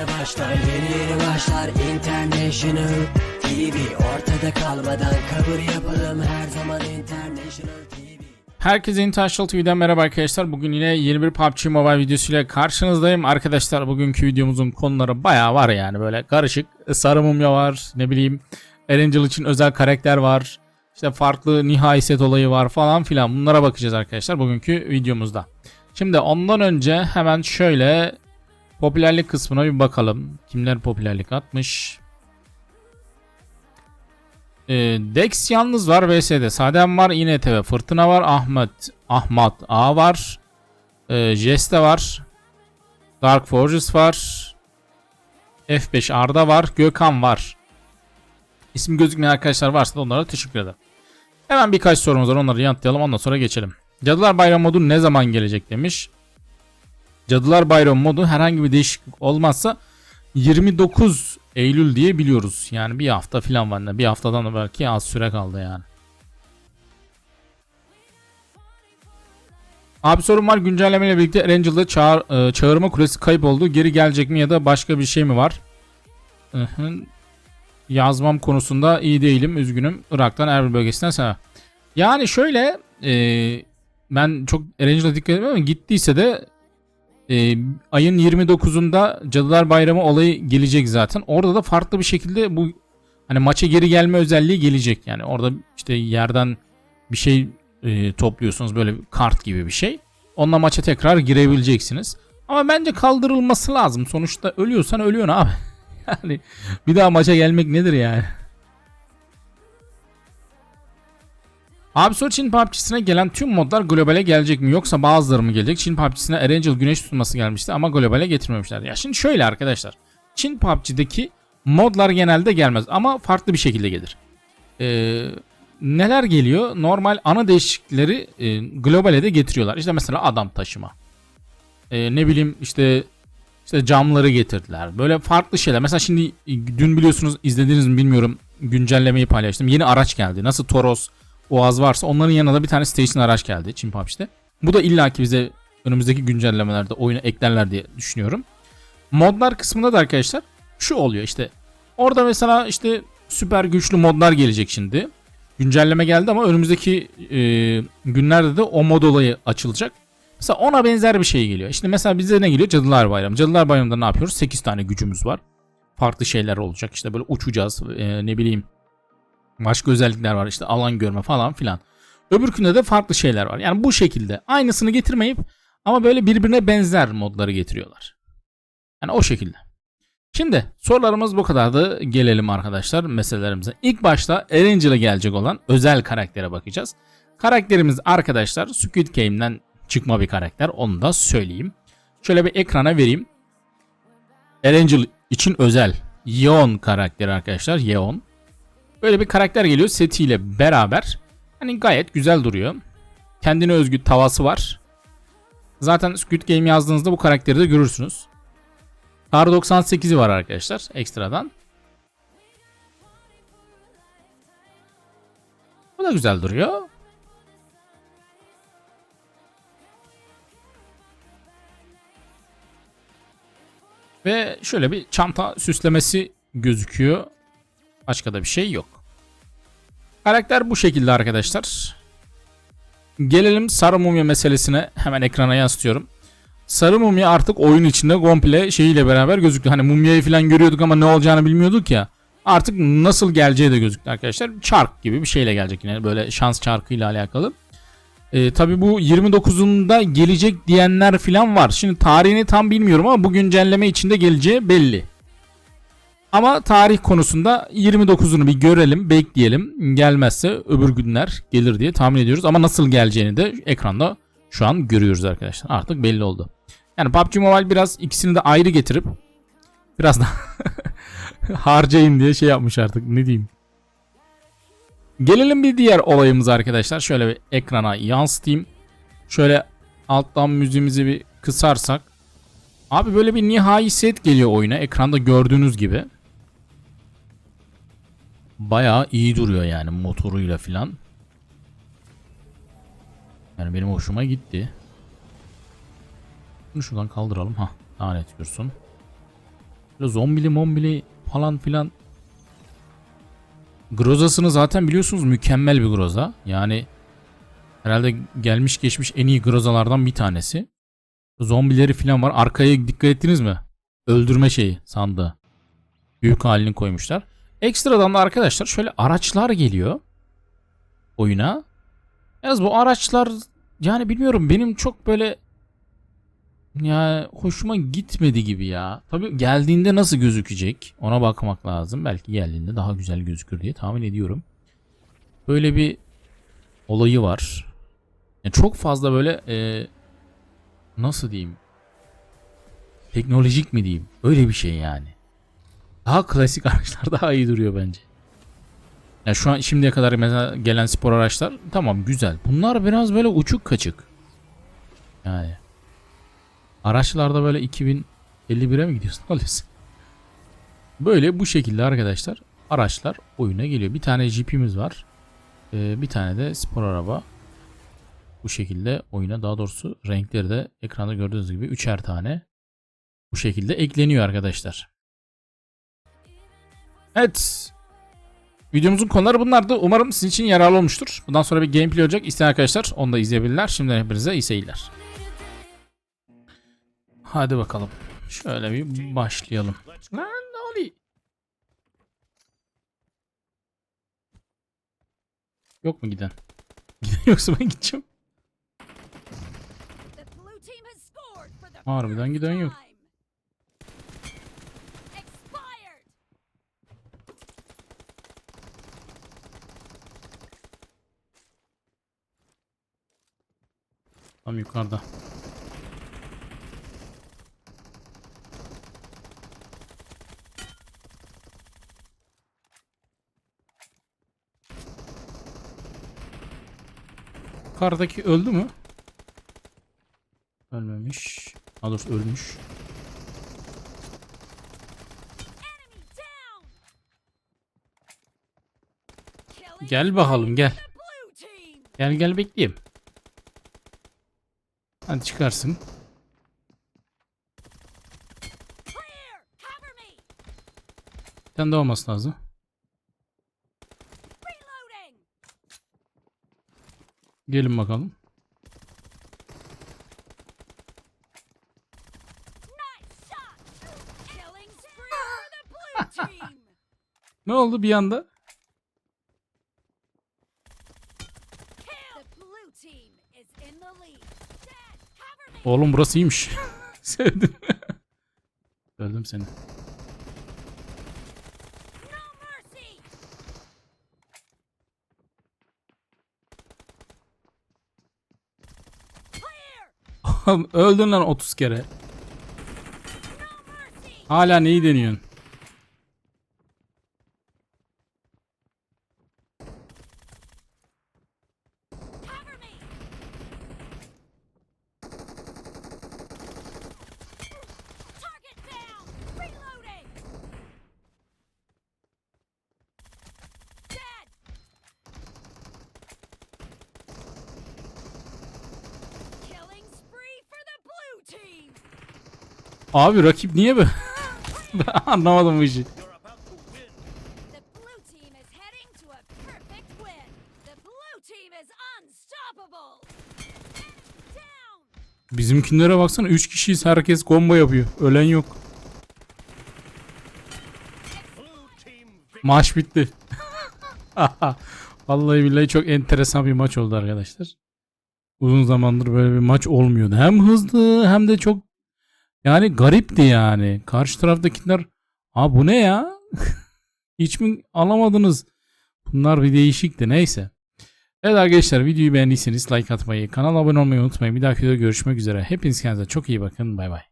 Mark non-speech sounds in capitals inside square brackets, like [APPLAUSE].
yeni başlar Yeni yeni başlar International TV Ortada kalmadan kabul yapalım Her zaman International TV Herkese International TV'den merhaba arkadaşlar. Bugün yine yeni bir PUBG Mobile videosuyla karşınızdayım. Arkadaşlar bugünkü videomuzun konuları bayağı var yani böyle karışık. Sarı mumya var, ne bileyim Erangel için özel karakter var. İşte farklı nihai set olayı var falan filan. Bunlara bakacağız arkadaşlar bugünkü videomuzda. Şimdi ondan önce hemen şöyle popülerlik kısmına bir bakalım. Kimler popülerlik atmış? Ee, Dex yalnız var VS'de. Sadem var, İNTV, Fırtına var, Ahmet, Ahmet A var. Ee, Jeste var. Dark Forges var. F5 Arda var. Gökhan var. İsim gözükmeyen arkadaşlar varsa da onlara teşekkür ederim. Hemen birkaç sorumuz var onları yanıtlayalım ondan sonra geçelim. Cadılar Bayramı modu ne zaman gelecek demiş. Cadılar Bayramı modu herhangi bir değişiklik olmazsa 29 Eylül diye biliyoruz. Yani bir hafta falan var. Bir haftadan da belki az süre kaldı yani. Abi sorun var. Güncellemeyle birlikte Erangel'da çağır, e, çağırma kulesi kayıp oldu. Geri gelecek mi ya da başka bir şey mi var? Yazmam konusunda iyi değilim. Üzgünüm. Irak'tan Erbil bölgesinden sana. Yani şöyle e, ben çok Erangel'a dikkat etmiyorum ama gittiyse de e, ayın 29'unda Cadılar Bayramı olayı gelecek zaten. Orada da farklı bir şekilde bu hani maça geri gelme özelliği gelecek. Yani orada işte yerden bir şey e, topluyorsunuz böyle bir kart gibi bir şey. Onunla maça tekrar girebileceksiniz. Ama bence kaldırılması lazım. Sonuçta ölüyorsan ölüyorsun abi. [LAUGHS] yani bir daha maça gelmek nedir yani? Abi sonra Çin PUBG'sine gelen tüm modlar globale gelecek mi yoksa bazıları mı gelecek? Çin PUBG'sine Erangel güneş tutması gelmişti ama globale getirmemişler. Ya şimdi şöyle arkadaşlar. Çin PUBG'deki modlar genelde gelmez ama farklı bir şekilde gelir. Ee, neler geliyor? Normal ana değişiklikleri e, globale de getiriyorlar. İşte mesela adam taşıma. Ee, ne bileyim işte işte camları getirdiler. Böyle farklı şeyler. Mesela şimdi dün biliyorsunuz izlediniz mi bilmiyorum. Güncellemeyi paylaştım. Yeni araç geldi. Nasıl Toros, Oğaz varsa onların yanına da bir tane station araç geldi Çin PUBG'de. Bu da illaki bize önümüzdeki güncellemelerde oyuna eklerler diye düşünüyorum. Modlar kısmında da arkadaşlar şu oluyor işte. Orada mesela işte süper güçlü modlar gelecek şimdi. Güncelleme geldi ama önümüzdeki e, günlerde de o mod olayı açılacak. Mesela ona benzer bir şey geliyor. Şimdi mesela bize ne geliyor? Cadılar Bayramı. Cadılar Bayramı'nda ne yapıyoruz? 8 tane gücümüz var. Farklı şeyler olacak. İşte böyle uçacağız. E, ne bileyim Başka özellikler var işte alan görme falan filan. Öbürkünde de farklı şeyler var. Yani bu şekilde aynısını getirmeyip ama böyle birbirine benzer modları getiriyorlar. Yani o şekilde. Şimdi sorularımız bu kadardı. Gelelim arkadaşlar meselelerimize. İlk başta Erangel'a gelecek olan özel karaktere bakacağız. Karakterimiz arkadaşlar Squid Game'den çıkma bir karakter. Onu da söyleyeyim. Şöyle bir ekrana vereyim. Erangel için özel. Yeon karakteri arkadaşlar. Yeon. Böyle bir karakter geliyor setiyle beraber. Hani gayet güzel duruyor. Kendine özgü tavası var. Zaten Squid Game yazdığınızda bu karakteri de görürsünüz. Kar 98'i var arkadaşlar ekstradan. Bu da güzel duruyor. Ve şöyle bir çanta süslemesi gözüküyor. Başka da bir şey yok. Karakter bu şekilde arkadaşlar. Gelelim sarı mumya meselesine hemen ekrana yansıtıyorum. Sarı mumya artık oyun içinde komple şeyiyle beraber gözüktü. Hani mumyayı falan görüyorduk ama ne olacağını bilmiyorduk ya. Artık nasıl geleceği de gözüktü arkadaşlar. Çark gibi bir şeyle gelecek yine böyle şans çarkıyla alakalı. Ee, Tabi bu 29'unda gelecek diyenler falan var. Şimdi tarihini tam bilmiyorum ama bu güncelleme içinde geleceği belli. Ama tarih konusunda 29'unu bir görelim, bekleyelim. Gelmezse öbür günler gelir diye tahmin ediyoruz. Ama nasıl geleceğini de ekranda şu an görüyoruz arkadaşlar. Artık belli oldu. Yani PUBG Mobile biraz ikisini de ayrı getirip biraz da [LAUGHS] harcayın diye şey yapmış artık ne diyeyim. Gelelim bir diğer olayımız arkadaşlar. Şöyle bir ekrana yansıtayım. Şöyle alttan müziğimizi bir kısarsak. Abi böyle bir nihai set geliyor oyuna. Ekranda gördüğünüz gibi. Bayağı iyi duruyor yani motoruyla filan. Yani benim hoşuma gitti. Bunu şuradan kaldıralım. ha daha net görsün. Böyle zombili mombili falan filan. Grozasını zaten biliyorsunuz mükemmel bir groza. Yani herhalde gelmiş geçmiş en iyi grozalardan bir tanesi. Zombileri falan var. Arkaya dikkat ettiniz mi? Öldürme şeyi sandığı. Büyük halini koymuşlar. Ekstradan da arkadaşlar şöyle araçlar geliyor oyuna. Yalnız bu araçlar yani bilmiyorum benim çok böyle ya hoşuma gitmedi gibi ya. Tabi geldiğinde nasıl gözükecek ona bakmak lazım. Belki geldiğinde daha güzel gözükür diye tahmin ediyorum. Böyle bir olayı var. Yani çok fazla böyle e, nasıl diyeyim teknolojik mi diyeyim öyle bir şey yani. Daha klasik araçlar [LAUGHS] daha iyi duruyor bence. Ya şu an şimdiye kadar mesela gelen spor araçlar tamam güzel. Bunlar biraz böyle uçuk kaçık. Yani araçlarda böyle 2051'e mi gidiyorsun? [LAUGHS] Alıyorsun. Böyle bu şekilde arkadaşlar araçlar oyuna geliyor. Bir tane jeepimiz var. Ee, bir tane de spor araba. Bu şekilde oyuna daha doğrusu renkleri de ekranda gördüğünüz gibi üçer tane bu şekilde ekleniyor arkadaşlar. Evet. Videomuzun konuları bunlardı. Umarım sizin için yararlı olmuştur. Bundan sonra bir gameplay olacak. İsteyen arkadaşlar onu da izleyebilirler. Şimdiden hepinize iyi seyirler. Hadi bakalım. Şöyle bir başlayalım. Lan ne oluyor? Yok mu giden? [LAUGHS] Giden yoksa ben gideceğim. Harbiden giden yok. Tam yukarıda. Yukarıdaki öldü mü? Ölmemiş. Daha doğrusu ölmüş. Gel bakalım gel. Gel gel bekleyeyim. Hadi çıkarsın. Bir tane daha olması lazım. Gelin bakalım. [LAUGHS] Ne oldu bir anda? Oğlum burası iyiymiş. [LAUGHS] Sevdim. Öldüm seni. Öldün lan 30 kere. Hala neyi deniyorsun? Abi rakip niye be? [LAUGHS] ben anlamadım bu işi. Bizimkinlere baksana 3 kişiyiz herkes combo yapıyor. Ölen yok. Maç bitti. [LAUGHS] Vallahi billahi çok enteresan bir maç oldu arkadaşlar. Uzun zamandır böyle bir maç olmuyordu. Hem hızlı hem de çok yani garipti yani. Karşı taraftakiler ha bu ne ya? [LAUGHS] Hiç mi alamadınız? Bunlar bir değişikti neyse. Evet arkadaşlar videoyu beğendiyseniz like atmayı, kanala abone olmayı unutmayın. Bir dahaki videoda görüşmek üzere. Hepiniz kendinize çok iyi bakın. Bay bay.